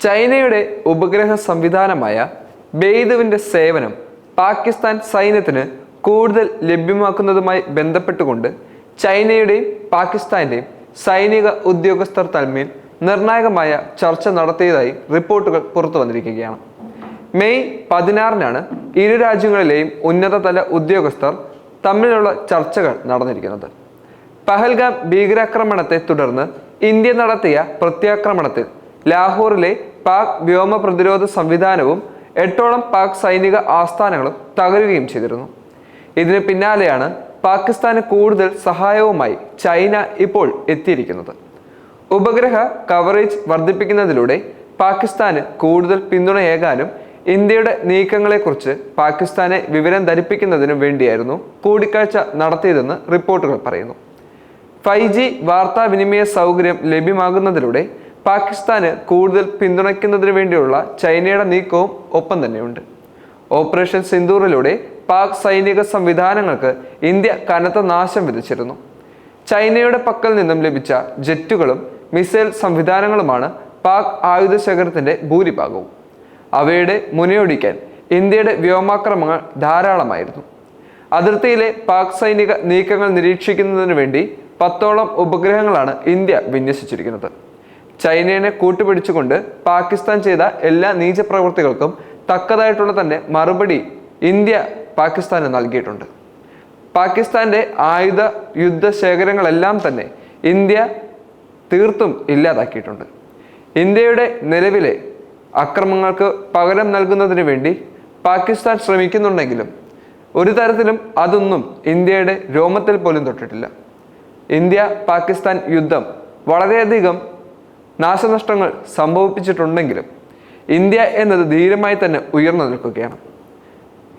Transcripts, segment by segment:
ചൈനയുടെ ഉപഗ്രഹ സംവിധാനമായ ബെയ്തുവിന്റെ സേവനം പാകിസ്ഥാൻ സൈന്യത്തിന് കൂടുതൽ ലഭ്യമാക്കുന്നതുമായി ബന്ധപ്പെട്ടുകൊണ്ട് ചൈനയുടെയും പാകിസ്ഥാന്റെയും സൈനിക ഉദ്യോഗസ്ഥർ തമ്മിൽ നിർണായകമായ ചർച്ച നടത്തിയതായി റിപ്പോർട്ടുകൾ പുറത്തു വന്നിരിക്കുകയാണ്. മെയ് പതിനാറിനാണ് ഇരു രാജ്യങ്ങളിലെയും ഉന്നതതല ഉദ്യോഗസ്ഥർ തമ്മിലുള്ള ചർച്ചകൾ നടന്നിരിക്കുന്നത്. പഹൽഗാം ഭീകരാക്രമണത്തെ തുടർന്ന് ഇന്ത്യ നടത്തിയ പ്രത്യാക്രമണത്തിൽ ലാഹോറിലെ പാക് വ്യോമ പ്രതിരോധ സംവിധാനവും എട്ടോളം പാക് സൈനിക ആസ്ഥാനങ്ങളും തകരുകയും ചെയ്തിരുന്നു. ഇതിന് പിന്നാലെയാണ് പാകിസ്ഥാന് കൂടുതൽ സഹായവുമായി ചൈന ഇപ്പോൾ എത്തിയിരിക്കുന്നത്. ഉപഗ്രഹ കവറേജ് വർദ്ധിപ്പിക്കുന്നതിലൂടെ പാകിസ്ഥാന് കൂടുതൽ പിന്തുണയേകാനും ഇന്ത്യയുടെ നീക്കങ്ങളെക്കുറിച്ച് പാകിസ്ഥാനെ വിവരം ധരിപ്പിക്കുന്നതിനും വേണ്ടിയായിരുന്നു കൂടിക്കാഴ്ച നടത്തിയതെന്ന് റിപ്പോർട്ടുകൾ പറയുന്നു. ഫൈവ് ജി വാർത്താവിനിമയ സൗകര്യം ലഭ്യമാകുന്നതിലൂടെ പാകിസ്ഥാന് കൂടുതൽ പിന്തുണയ്ക്കുന്നതിന് വേണ്ടിയുള്ള ചൈനയുടെ നീക്കവും ഒപ്പം തന്നെയുണ്ട്. ഓപ്പറേഷൻ സിന്ദൂറിലൂടെ പാക് സൈനിക സംവിധാനങ്ങൾക്ക് ഇന്ത്യ കനത്ത നാശം വിധിച്ചിരുന്നു ചൈനയുടെ പക്കൽ നിന്നും ലഭിച്ച ജെറ്റുകളും മിസൈൽ സംവിധാനങ്ങളുമാണ് പാക് ആയുധ ശേഖരത്തിന്റെ ഭൂരിഭാഗവും. അവയുടെ മുനയൊടിക്കാൻ ഇന്ത്യയുടെ വ്യോമാക്രമങ്ങൾ ധാരാളമായിരുന്നു. അതിർത്തിയിലെ പാക് സൈനിക നീക്കങ്ങൾ നിരീക്ഷിക്കുന്നതിന് വേണ്ടി പത്തോളം ഉപഗ്രഹങ്ങളാണ് ഇന്ത്യ വിന്യസിച്ചിരിക്കുന്നത്. ചൈനയെ കൂട്ടുപിടിച്ചുകൊണ്ട് പാകിസ്ഥാൻ ചെയ്ത എല്ലാ നീചപ്രവൃത്തികൾക്കും തക്കതായിട്ടുള്ള തന്നെ മറുപടി ഇന്ത്യ പാകിസ്ഥാന് നൽകിയിട്ടുണ്ട്. പാകിസ്ഥാന്റെ ആയുധ യുദ്ധ ശേഖരങ്ങളെല്ലാം തന്നെ ഇന്ത്യ തീർത്തും ഇല്ലാതാക്കിയിട്ടുണ്ട്. ഇന്ത്യയുടെ നിലവിലെ അക്രമങ്ങൾക്ക് പകരം നൽകുന്നതിന് വേണ്ടി പാകിസ്ഥാൻ ശ്രമിക്കുന്നുണ്ടെങ്കിലും ഒരു തരത്തിലും അതൊന്നും ഇന്ത്യയുടെ രോമത്തിൽ പോലും തൊട്ടിട്ടില്ല. ഇന്ത്യ പാകിസ്ഥാൻ യുദ്ധം വളരെയധികം നാശനഷ്ടങ്ങൾ സംഭവിപ്പിച്ചിട്ടുണ്ടെങ്കിലും ഇന്ത്യ എന്നത് ധീരമായി തന്നെ ഉയർന്നു നിൽക്കുകയാണ്.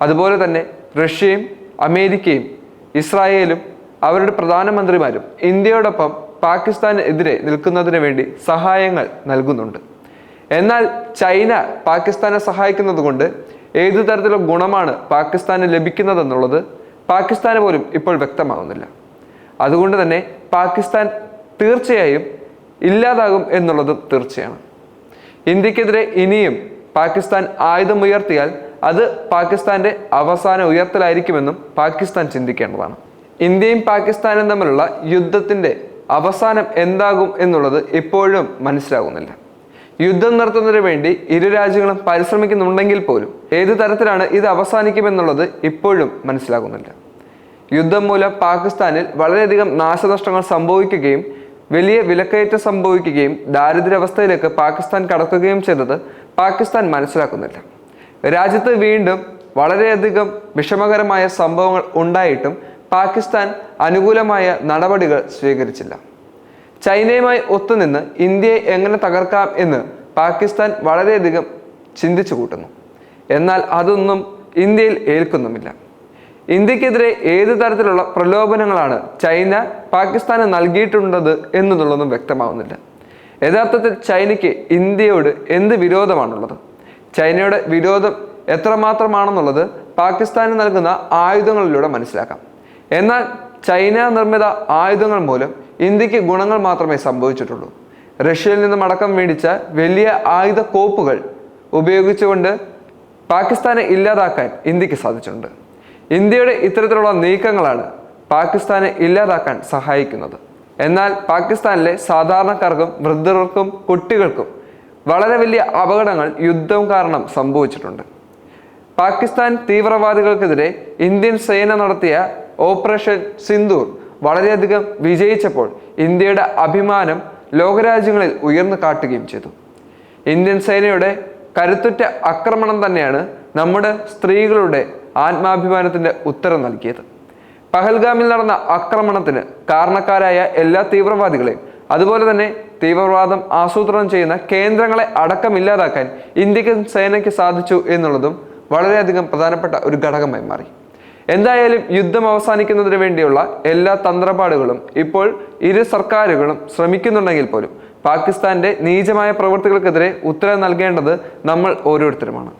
അതുപോലെ തന്നെ റഷ്യയും അമേരിക്കയും ഇസ്രായേലും അവരുടെ പ്രധാനമന്ത്രിമാരും ഇന്ത്യയോടൊപ്പം പാകിസ്ഥാനെതിരെ നിൽക്കുന്നതിന് വേണ്ടി സഹായങ്ങൾ നൽകുന്നുണ്ട്. എന്നാൽ ചൈന പാകിസ്ഥാനെ സഹായിക്കുന്നത് കൊണ്ട് ഏതു തരത്തിലുള്ള ഗുണമാണ് പാകിസ്ഥാന് ലഭിക്കുന്നതെന്നുള്ളത് പാകിസ്ഥാന് പോലും ഇപ്പോൾ വ്യക്തമാകുന്നില്ല അതുകൊണ്ട് തന്നെ പാകിസ്ഥാൻ തീർച്ചയായും ഇല്ലാതാകും എന്നുള്ളതും തീർച്ചയാണ്. ഇന്ത്യക്കെതിരെ ഇനിയും പാകിസ്ഥാൻ ആയുധമുയർത്തിയാൽ അത് പാകിസ്ഥാന്റെ അവസാന ഉയർത്തലായിരിക്കുമെന്നും പാകിസ്ഥാൻ ചിന്തിക്കേണ്ടതാണ്. ഇന്ത്യയും പാകിസ്ഥാനും തമ്മിലുള്ള യുദ്ധത്തിന്റെ അവസാനം എന്താകും എന്നുള്ളത് ഇപ്പോഴും മനസ്സിലാകുന്നില്ല. യുദ്ധം നടത്തുന്നതിന് വേണ്ടി ഇരു രാജ്യങ്ങളും പരിശ്രമിക്കുന്നുണ്ടെങ്കിൽ പോലും ഏത് തരത്തിലാണ് ഇത് അവസാനിക്കുമെന്നുള്ളത് ഇപ്പോഴും മനസ്സിലാകുന്നില്ല. യുദ്ധം മൂലം പാകിസ്ഥാനിൽ വളരെയധികം നാശനഷ്ടങ്ങൾ സംഭവിക്കുകയും വലിയ വിലക്കയറ്റം സംഭവിക്കുകയും ദാരിദ്ര്യാവസ്ഥയിലേക്ക് പാകിസ്ഥാൻ കടക്കുകയും ചെയ്തത് പാകിസ്ഥാൻ മനസ്സിലാക്കുന്നില്ല. രാജ്യത്ത് വീണ്ടും വളരെയധികം വിഷമകരമായ സംഭവങ്ങൾ ഉണ്ടായിട്ടും പാകിസ്ഥാൻ അനുകൂലമായ നടപടികൾ സ്വീകരിച്ചില്ല. ചൈനയുമായി ഒത്തുനിന്ന് ഇന്ത്യയെ എങ്ങനെ തകർക്കാം എന്ന് പാകിസ്ഥാൻ വളരെയധികം ചിന്തിച്ചു കൂട്ടുന്നു. എന്നാൽ അതൊന്നും ഇന്ത്യയിൽ ഏൽക്കുന്നുമില്ല. ഇന്ത്യക്കെതിരെ ഏത് തരത്തിലുള്ള പ്രലോഭനങ്ങളാണ് ചൈന പാകിസ്ഥാന് നൽകിയിട്ടുള്ളത് എന്നതുള്ളതും വ്യക്തമാവുന്നില്ല. യഥാർത്ഥത്തിൽ ചൈനയ്ക്ക് ഇന്ത്യയോട് എന്ത് വിരോധമാണുള്ളത്? ചൈനയുടെ വിരോധം എത്രമാത്രമാണെന്നുള്ളത് പാകിസ്ഥാന് നൽകുന്ന ആയുധങ്ങളിലൂടെ മനസ്സിലാക്കാം. എന്നാൽ ചൈന നിർമ്മിത ആയുധങ്ങൾ മൂലം ഇന്ത്യയ്ക്ക് ഗുണങ്ങൾ മാത്രമേ സംഭവിച്ചിട്ടുള്ളൂ. റഷ്യയിൽ നിന്നും അടക്കം മേടിച്ച വലിയ ആയുധ കോപ്പുകൾ ഉപയോഗിച്ചുകൊണ്ട് പാകിസ്ഥാനെ ഇല്ലാതാക്കാൻ ഇന്ത്യയ്ക്ക് സാധിച്ചിട്ടുണ്ട്. ഇന്ത്യയുടെ ഇത്തരത്തിലുള്ള നീക്കങ്ങളാണ് പാകിസ്ഥാനെ ഇല്ലാതാക്കാൻ സഹായിക്കുന്നത്. എന്നാൽ പാകിസ്ഥാനിലെ സാധാരണക്കാർക്കും വൃദ്ധർക്കും കുട്ടികൾക്കും വളരെ വലിയ അപകടങ്ങൾ യുദ്ധം കാരണം സംഭവിച്ചിട്ടുണ്ട്. പാകിസ്ഥാൻ തീവ്രവാദികൾക്കെതിരെ ഇന്ത്യൻ സേന നടത്തിയ ഓപ്പറേഷൻ സിന്ദൂർ വളരെയധികം വിജയിച്ചപ്പോൾ ഇന്ത്യയുടെ അഭിമാനം ലോകരാജ്യങ്ങളിൽ ഉയർന്നു കാട്ടുകയും ചെയ്തു. ഇന്ത്യൻ സേനയുടെ കരുത്തുറ്റ ആക്രമണം തന്നെയാണ് നമ്മുടെ സ്ത്രീകളുടെ ആത്മാഭിമാനത്തിന്റെ ഉത്തരം നൽകിയത്. പഹൽഗാമിൽ നടന്ന ആക്രമണത്തിന് കാരണക്കാരായ എല്ലാ തീവ്രവാദികളെയും അതുപോലെ തന്നെ തീവ്രവാദം ആസൂത്രണം ചെയ്യുന്ന കേന്ദ്രങ്ങളെ അടക്കമില്ലാതാക്കാൻ ഇന്ത്യക്കും സേനയ്ക്ക് സാധിച്ചു എന്നുള്ളതും വളരെയധികം പ്രധാനപ്പെട്ട ഒരു ഘടകമായി മാറി. എന്തായാലും യുദ്ധം അവസാനിക്കുന്നതിന് വേണ്ടിയുള്ള എല്ലാ തന്ത്രപാടുകളും ഇപ്പോൾ ഇരു സർക്കാരുകളും ശ്രമിക്കുന്നുണ്ടെങ്കിൽ പോലും പാകിസ്ഥാന്റെ നീചമായ പ്രവൃത്തികൾക്കെതിരെ ഉത്തരം നൽകേണ്ടത് നമ്മൾ ഓരോരുത്തരുമാണ്.